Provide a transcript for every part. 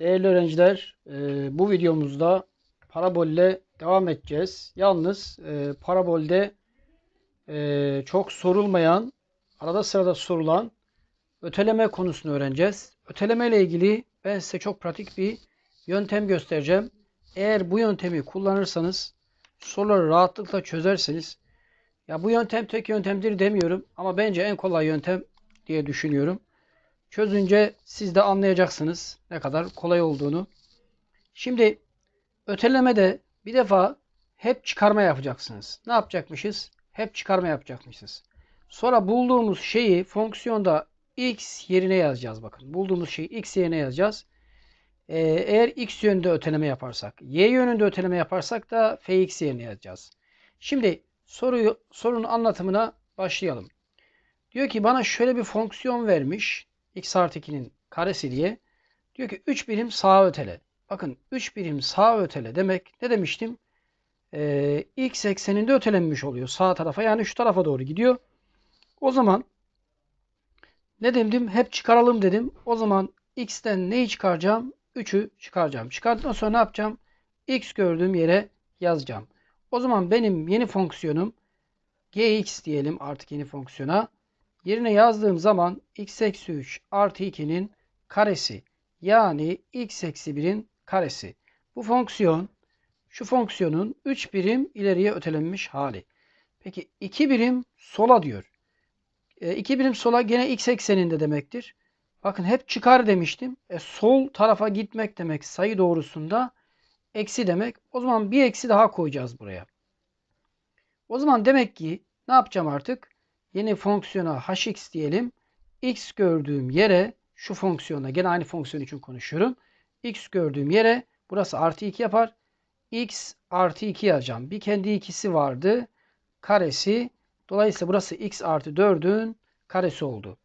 Değerli öğrenciler, e, bu videomuzda parabolle devam edeceğiz. Yalnız e, parabolde e, çok sorulmayan, arada sırada sorulan öteleme konusunu öğreneceğiz. Öteleme ile ilgili ben size çok pratik bir yöntem göstereceğim. Eğer bu yöntemi kullanırsanız soruları rahatlıkla çözersiniz. Ya bu yöntem tek yöntemdir demiyorum ama bence en kolay yöntem diye düşünüyorum. Çözünce siz de anlayacaksınız ne kadar kolay olduğunu. Şimdi ötelemede bir defa hep çıkarma yapacaksınız. Ne yapacakmışız? Hep çıkarma yapacakmışız. Sonra bulduğumuz şeyi fonksiyonda x yerine yazacağız bakın. Bulduğumuz şeyi x yerine yazacağız. Ee, eğer x yönünde öteleme yaparsak, y yönünde öteleme yaparsak da fx yerine yazacağız. Şimdi soruyu sorunun anlatımına başlayalım. Diyor ki bana şöyle bir fonksiyon vermiş x artı 2'nin karesi diye. Diyor ki 3 birim sağa ötele. Bakın 3 birim sağa ötele demek ne demiştim? Ee, x ekseninde ötelenmiş oluyor sağ tarafa yani şu tarafa doğru gidiyor. O zaman ne dedim? Hep çıkaralım dedim. O zaman x'ten neyi çıkaracağım? 3'ü çıkaracağım. Çıkardıktan sonra ne yapacağım? x gördüğüm yere yazacağım. O zaman benim yeni fonksiyonum gx diyelim artık yeni fonksiyona. Yerine yazdığım zaman x eksi 3 artı 2'nin karesi yani x eksi 1'in karesi. Bu fonksiyon şu fonksiyonun 3 birim ileriye ötelenmiş hali. Peki 2 birim sola diyor. 2 e, birim sola gene x ekseninde demektir. Bakın hep çıkar demiştim. E, sol tarafa gitmek demek sayı doğrusunda eksi demek. O zaman bir eksi daha koyacağız buraya. O zaman demek ki ne yapacağım artık? Yeni fonksiyona hx diyelim. x gördüğüm yere şu fonksiyona gene aynı fonksiyon için konuşuyorum. x gördüğüm yere burası artı 2 yapar. x artı 2 yazacağım. Bir kendi ikisi vardı. Karesi. Dolayısıyla burası x artı 4'ün karesi oldu.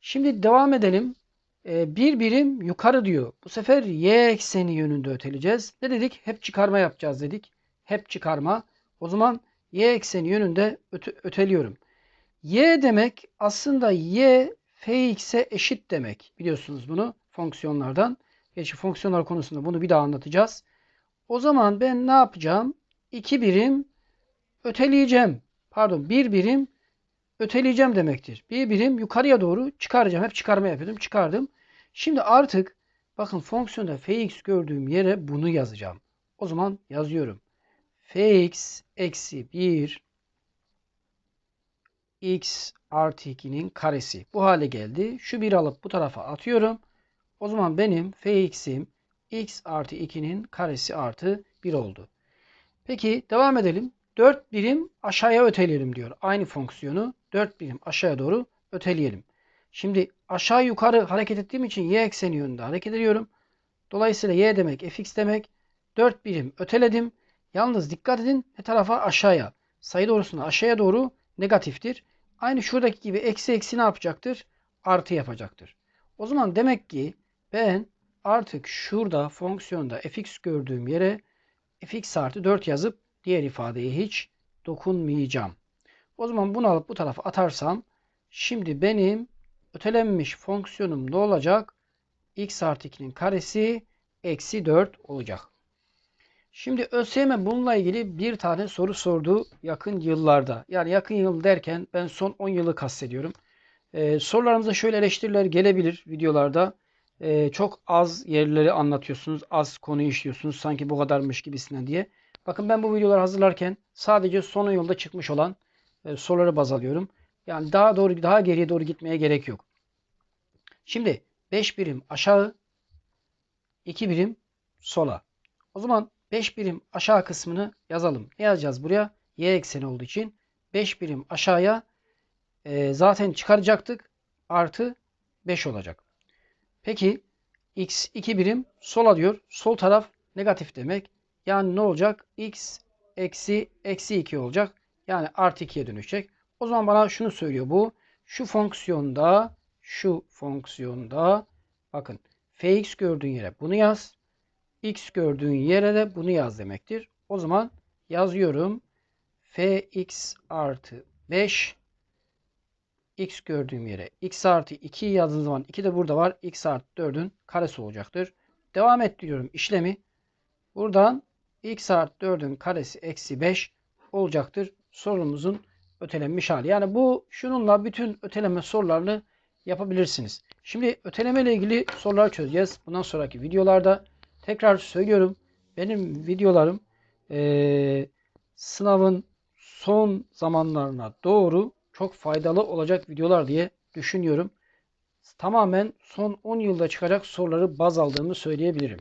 Şimdi devam edelim. Ee, bir birim yukarı diyor. Bu sefer y ekseni yönünde öteleyeceğiz. Ne dedik? Hep çıkarma yapacağız dedik. Hep çıkarma. O zaman y ekseni yönünde öte öteliyorum. Y demek aslında y fx'e eşit demek. Biliyorsunuz bunu fonksiyonlardan. Geçi fonksiyonlar konusunda bunu bir daha anlatacağız. O zaman ben ne yapacağım? 2 birim öteleyeceğim. Pardon bir birim öteleyeceğim demektir. Bir birim yukarıya doğru çıkaracağım. Hep çıkarma yapıyordum. Çıkardım. Şimdi artık bakın fonksiyonda fx gördüğüm yere bunu yazacağım. O zaman yazıyorum. fx eksi 1 x artı 2'nin karesi. Bu hale geldi. Şu bir alıp bu tarafa atıyorum. O zaman benim fx'im x artı 2'nin karesi artı 1 oldu. Peki devam edelim. 4 birim aşağıya öteleyelim diyor. Aynı fonksiyonu 4 birim aşağıya doğru öteleyelim. Şimdi aşağı yukarı hareket ettiğim için y ekseni yönünde hareket ediyorum. Dolayısıyla y demek fx demek. 4 birim öteledim. Yalnız dikkat edin ne tarafa aşağıya. Sayı doğrusunda aşağıya doğru negatiftir. Aynı şuradaki gibi eksi eksi ne yapacaktır? Artı yapacaktır. O zaman demek ki ben artık şurada fonksiyonda fx gördüğüm yere fx artı 4 yazıp diğer ifadeye hiç dokunmayacağım. O zaman bunu alıp bu tarafa atarsam şimdi benim ötelenmiş fonksiyonum ne olacak? x artı 2'nin karesi eksi 4 olacak. Şimdi ÖSYM bununla ilgili bir tane soru sordu yakın yıllarda. Yani yakın yıl derken ben son 10 yılı kastediyorum. Ee, sorularımıza şöyle eleştiriler gelebilir videolarda. Ee, çok az yerleri anlatıyorsunuz, az konuyu işliyorsunuz sanki bu kadarmış gibisinden diye. Bakın ben bu videoları hazırlarken sadece son 10 yılda çıkmış olan e, soruları baz alıyorum. Yani daha doğru daha geriye doğru gitmeye gerek yok. Şimdi 5 birim aşağı, 2 birim sola. O zaman 5 birim aşağı kısmını yazalım. Ne yazacağız buraya? Y ekseni olduğu için 5 birim aşağıya e, zaten çıkaracaktık. Artı 5 olacak. Peki x 2 birim sola diyor. Sol taraf negatif demek. Yani ne olacak? x eksi eksi 2 olacak. Yani artı 2'ye dönüşecek. O zaman bana şunu söylüyor bu. Şu fonksiyonda şu fonksiyonda bakın fx gördüğün yere bunu yaz x gördüğün yere de bunu yaz demektir. O zaman yazıyorum. fx artı 5 x gördüğüm yere x artı 2 yazdığım zaman 2 de burada var. x artı 4'ün karesi olacaktır. devam ettiriyorum işlemi. Buradan x artı 4'ün karesi eksi 5 olacaktır sorumuzun ötelenmiş hali. Yani bu şununla bütün öteleme sorularını yapabilirsiniz. Şimdi öteleme ile ilgili sorular çözeceğiz. Bundan sonraki videolarda tekrar söylüyorum. Benim videolarım eee, sınavın son zamanlarına doğru çok faydalı olacak videolar diye düşünüyorum. Tamamen son 10 yılda çıkacak soruları baz aldığımı söyleyebilirim.